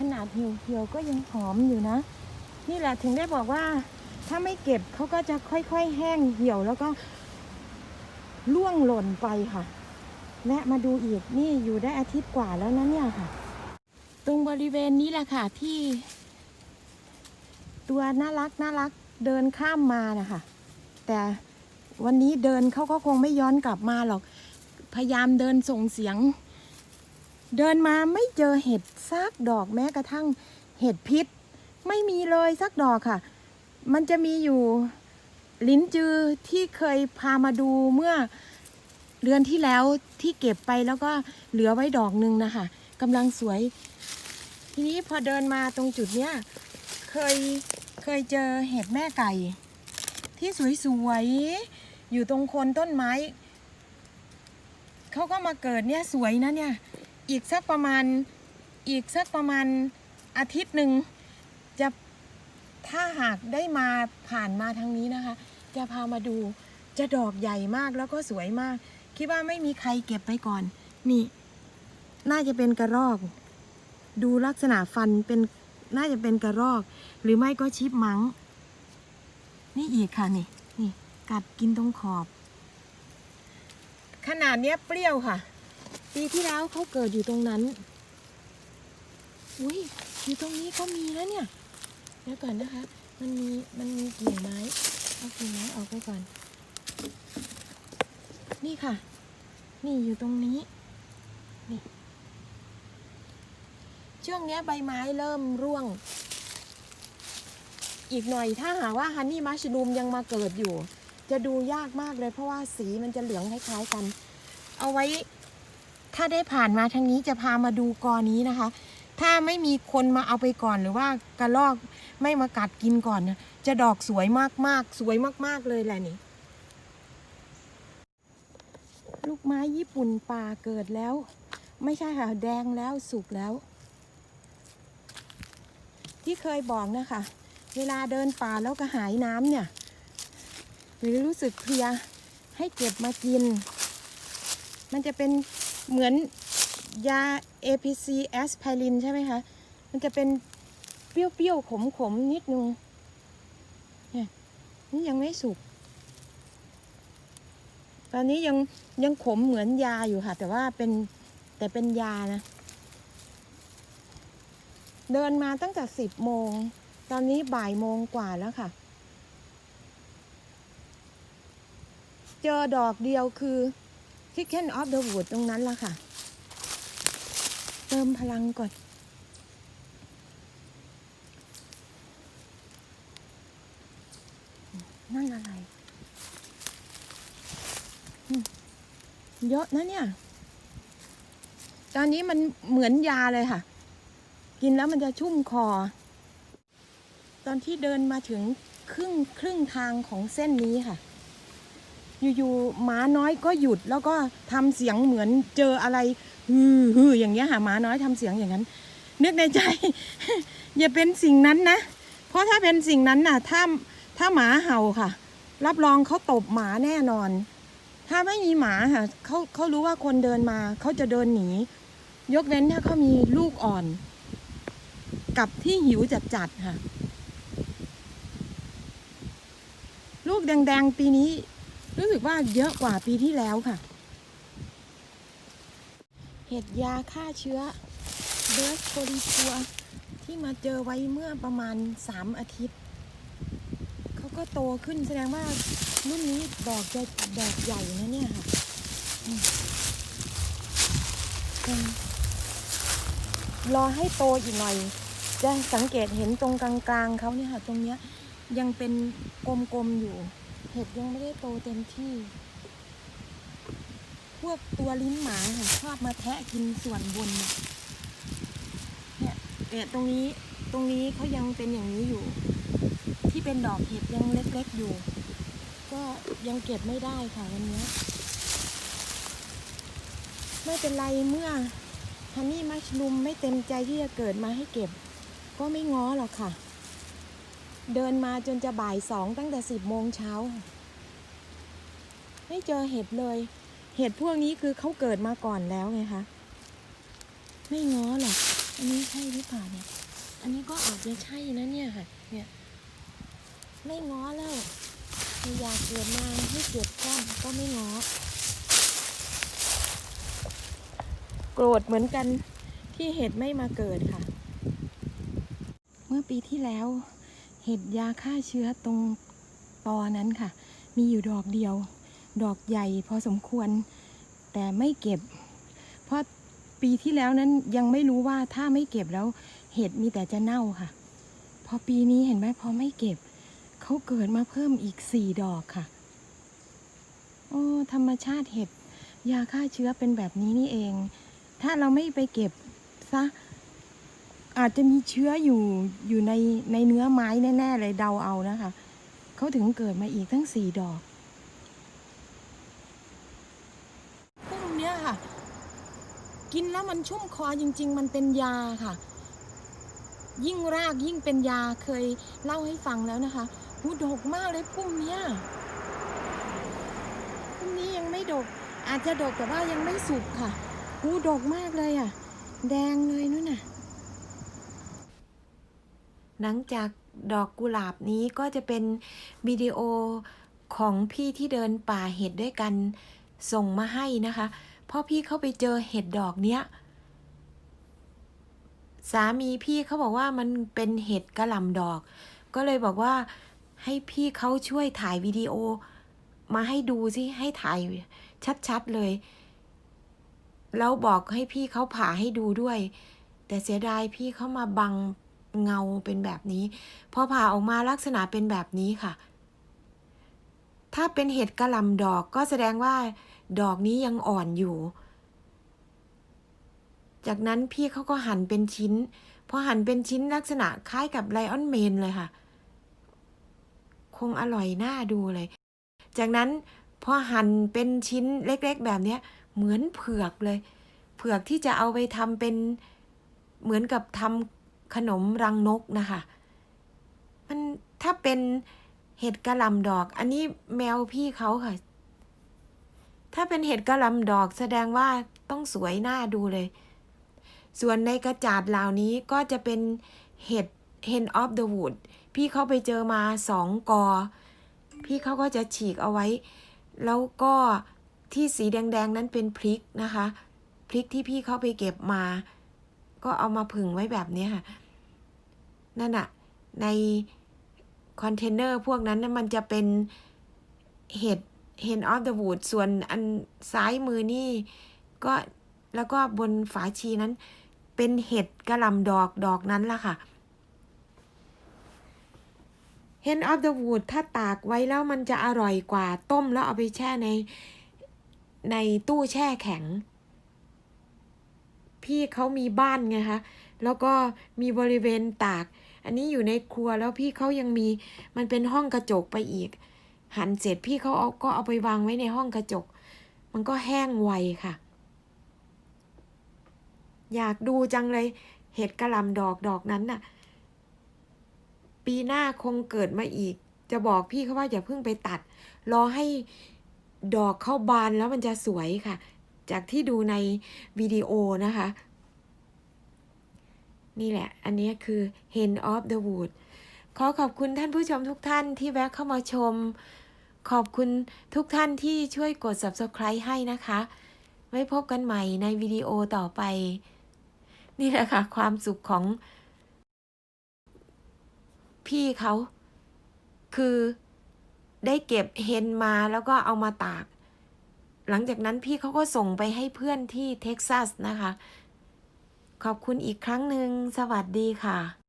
ขนาดเหี่ยวๆก็ยังหอมอยู่นะ นี่แหละถึงได้บอกว่า ถ้าไม่เก็บเขาก็จะค่อย ๆ แห้งเหี่ยวแล้วก็ร่วงหล่นไปค่ะ และมาดูอีกนี่อยู่ได้อาทิตย์กว่าแล้วนะเนี่ยค่ะ ตรงบริเวณนี้แหละค่ะที่ ตัวน่ารักน่ารักเดินข้ามมานะคะ แต่วันนี้เดินเขาก็คงไม่ย้อนกลับมาหรอก พยายามเดินส่งเสียง เดินมาไม่เจอเห็ดซากดอกแม้กระทั่งเห็ดพิษ ไม่มีเลยสักดอกค่ะ มันจะมีอยู่ลิ้นจือที่เคยพามาดูเมื่อเดือนที่แล้วที่เก็บไปแล้วก็เหลือไว้ดอกหนึ่งนะคะกำลังสวย ทีนี้พอเดินมาตรงจุดเนี้ยเคยเคยเจอเห็ดแม่ไก่ ที่สวยๆอยู่ตรงโคนต้นไม้เขาก็มาเกิดเนี่ยสวยนะเนี่ย อีกสักประมาณอีกสักประมาณอาทิตย์หนึ่งจะถ้าหากได้มาผ่านมาทางนี้นะคะ จะพามาดูจะดอกใหญ่มากแล้วก็สวยมาก คิดว่าไม่มีใครเก็บไปก่อน นี่ น่าจะเป็นกระรอก ดูลักษณะฟันเป็นน่าจะเป็นกระรอก หรือไม่ก็ชิปมังนี่อีกค่ะนี่นี่ กัดกินตรงขอบ ขนาดเนี้ยเปรี้ยวค่ะ ปีที่แล้วเขาเกิดอยู่ตรงนั้น อุ้ยอยู่ตรงนี้ก็มีแล้วเนี่ยเดี๋ยวก่อนนะคะ มันมี มันมีกิ่งไม้ เอากิ่งไม้ออกไปก่อน นี่ค่ะ นี่อยู่ตรงนี้ นี่ ช่วงนี้ใบไม้เริ่มร่วง อีกหน่อยถ้าหากว่าฮันนี่มัชรูมยังมาเกิดอยู่ จะดูยากมากเลยเพราะว่าสีมันจะเหลืองคล้ายๆกัน เอาไว้ ถ้าได้ผ่านมาทางนี้จะพามาดูกอนี้นะคะ ถ้าไม่มีคนมาเอาไปก่อนหรือว่ากระลอกไม่มากัดกินก่อนนะจะดอกสวยมากๆ สวยมากๆเลยแหละนี่ ลูกไม้ญี่ปุ่นป่าเกิดแล้ว ไม่ใช่ค่ะ แดงแล้วสุกแล้ว ที่เคยบอกนะคะ เวลาเดินป่าแล้วก็หายน้ำเนี่ย หรือรู้สึกเพลียให้เก็บมากิน มันจะเป็น เหมือนยา APC aspirin ใช่ไหมคะ มันจะเป็นเปรี้ยวๆ ขมๆ นิดนึง เนี่ย นี่ยังไม่สุก ตอนนี้ยังยังขมเหมือนยาอยู่ค่ะ แต่ว่าเป็นแต่เป็นยานะ เดินมาตั้งแต่สิบโมง ตอนนี้บ่ายโมงกว่าแล้วค่ะ เจอดอกเดียวคือ Chicken of the Wood ตรงนั้นละค่ะ เติมพลังก่อน นั่นอะไร เยอะนะเนี่ย ตอนนี้มันเหมือนยาเลยค่ะ กินแล้วมันจะชุ่มคอ ตอนที่เดินมาถึงครึ่งครึ่งทางของเส้นนี้ค่ะ อยู่ๆหมาน้อยก็หยุดแล้วก็ทำเสียงเหมือนเจออะไรฮือฮืออย่างเงี้ยค่ะหมาน้อยทำเสียงอย่างนั้น นึกในใจ อย่าเป็นสิ่งนั้นนะ เพราะถ้าเป็นสิ่งนั้นน่ะ ถ้าถ้าหมาเห่าค่ะ รับรองเขาตบหมาแน่นอน ถ้าไม่มีหมาค่ะเขาเขารู้ว่าคนเดินมาเขาจะเดินหนี ยกเว้นถ้าเขามีลูกอ่อน กับที่หิวจัดๆค่ะ ลูกแดงๆปีนี้ รู้สึกว่าเยอะกว่าปีที่แล้วค่ะ เห็ดยาฆ่าเชื้อเบสโคลิทัวที่มาเจอไว้เมื่อประมาณสามอาทิตย์ เขาก็โตขึ้นแสดงว่ารุ่นนี้ดอกจะดอกใหญ่นะเนี่ยค่ะรอให้โตอีกหน่อย จะสังเกตเห็นตรงกลางๆเขาเนี่ยค่ะ ตรงเนี้ยยังเป็นกลมๆอยู่ เห็ดยังไม่ได้โตเต็มที่ พวกตัวลิ้นหมาค่ะชอบมาแทะกินส่วนบนเนี่ยเนี่ยเนี่ยตรงนี้ตรงนี้เขายังเป็นอย่างนี้อยู่ ที่เป็นดอกเห็ดยังเล็กๆอยู่ ก็ยังเก็บไม่ได้ค่ะวันนี้ไม่เป็นไรเมื่อฮันนี่มัชลุมไม่เต็มใจที่จะเกิดมาให้เก็บ ก็ไม่ง้อหรอกค่ะ เดินมาจนจะบ่ายสองตั้งแต่สิบโมงเช้า ไม่เจอเห็ดเลย เห็ดพวกนี้คือเขาเกิดมาก่อนแล้วไงคะ ไม่ง้อหรอก อันนี้ใช่หรือเปล่าเนี่ย อันนี้ก็อาจะใช่นะเนี่ยค่ะ เนี่ย ไม่ง้อแล้วอยากเกิดมาให้เกิดก้อนก็ไม่ง้อ โกรธเหมือนกันที่เห็ดไม่มาเกิดค่ะ เมื่อปีที่แล้ว ห็ดยาฆ่าเชื้อตรงตอนั้นค่ะ มีอยู่ดอกเดียว ดอกใหญ่พอสมควร แต่ไม่เก็บ เพราะปีที่แล้วนั้นยังไม่รู้ว่าถ้าไม่เก็บแล้ว เห็ดมีแต่จะเน่าค่ะ พอปีนี้เห็นไหมพอไม่เก็บเขาเกิดมาเพิ่มอีกสี่ดอกค่ะ โอ้ธรรมชาติเห็ดยาฆ่าเชื้อเป็นแบบนี้นี่เอง ถ้าเราไม่ไปเก็บซะ อาจจะมีเชื้ออยู่อยู่ในในเนื้อไม้แน่ๆเลยเดาเอานะคะเขาถึงเกิดมาอีกทั้งสี่ดอกพุ่มเนี้ยค่ะ กินแล้วมันชุ่มคอจริง ๆ มันเป็นยาค่ะ ยิ่งรากยิ่งเป็นยาเคยเล่าให้ฟังแล้วนะคะหูดกมากเลยพุ่มเนี้ยพุ่มนี้ยังไม่ดก อาจจะดกแต่ว่ายังไม่สุกค่ะหูดกมากเลยอะ แดงเลยนู่นน่ะ หลังจากดอกกุหลาบนี้ก็จะเป็นวิดีโอของพี่ที่เดินป่าเห็ดด้วยกันส่งมาให้นะคะเพราะพี่เข้าไปเจอเห็ดดอกเนี้ย สามีพี่เขาบอกว่ามันเป็นเห็ดกระหล่ำดอก ก็เลยบอกว่าให้พี่เขาช่วยถ่ายวิดีโอ มาให้ดูสิให้ถ่ายชัดๆเลย แล้วบอกให้พี่เขาผ่าให้ดูด้วย แต่เสียดายพี่เขามาบัง เงาเป็นแบบนี้ พอผ่าออกมาลักษณะเป็นแบบนี้ค่ะ ถ้าเป็นเห็ดกระลำดอกก็แสดงว่า ดอกนี้ยังอ่อนอยู่ จากนั้นพี่เขาก็หั่นเป็นชิ้น พอหั่นเป็นชิ้นลักษณะคล้ายกับไลออนเมนเลยค่ะ คงอร่อยน่าดูเลย จากนั้นพอหั่นเป็นชิ้นเล็กๆ แบบนี้เหมือนเผือกเลย เผือกที่จะเอาไปทำเป็นเหมือนกับทำ ขนมรังนกนะคะ มันถ้าเป็นเห็ดกระลำดอก อันนี้แมวพี่เขาค่ะ ถ้าเป็นเห็ดกระลำดอกแสดงว่าต้องสวยหน่าดูเลย ส่วนในกระจาดเหล่านี้ก็จะเป็นเห็ด hen of the wood พี่เขาไปเจอมาสองกอ พี่เขาก็จะฉีกเอาไว้ แล้วก็ที่สีแดงๆนั้นเป็นพริกนะคะ พริกที่พี่เขาไปเก็บมา ก็เอามาผึ่งไว้แบบนี้ค่ะ นั่นอะในคอนเทนเนอร์พวกนั้นนะมันจะเป็นเห็ด hen of the wood ส่วนอันซ้ายมือนี่ก็แล้วก็บนฝาชีนั้น เป็นเห็ดกระลำดอกดอกนั้นล่ะค่ะ hen of the wood ถ้าตากไว้แล้วมันจะอร่อยกว่าต้มแล้วเอาไปแช่ในในตู้แช่แข็ง พี่เขามีบ้านไงคะ แล้วก็มีบริเวณตาก อันนี้อยู่ในครัวแล้วพี่เขายังมีมันเป็นห้องกระจกไปอีก หั่นเสร็จพี่เขาเอาก็เอาไปวางไว้ในห้องกระจก มันก็แห้งไวค่ะ อยากดูจังเลย เห็ดกระลำดอกดอกนั้นน่ะ ปีหน้าคงเกิดมาอีก จะบอกพี่เขาว่าอย่าเพิ่งไปตัด รอให้ดอกเข้าบานแล้วมันจะสวยค่ะ จากที่ดูในวิดีโอนะคะ นี่แหละ อันนี้คือ hen of the wood ขอขอบคุณท่านผู้ชมทุกท่านที่แวะเข้ามาชม ขอบคุณทุกท่านที่ช่วยกด subscribe ให้นะคะ ไว้พบกันใหม่ในวิดีโอต่อไป นี่แหละค่ะ ความสุขของ พี่เขาคือได้เก็บเฮนมาแล้วก็เอามาตาก หลังจากนั้นพี่เขาก็ส่งไปให้เพื่อนที่เท็กซัสนะคะ ขอบคุณอีกครั้งหนึ่งสวัสดีค่ะ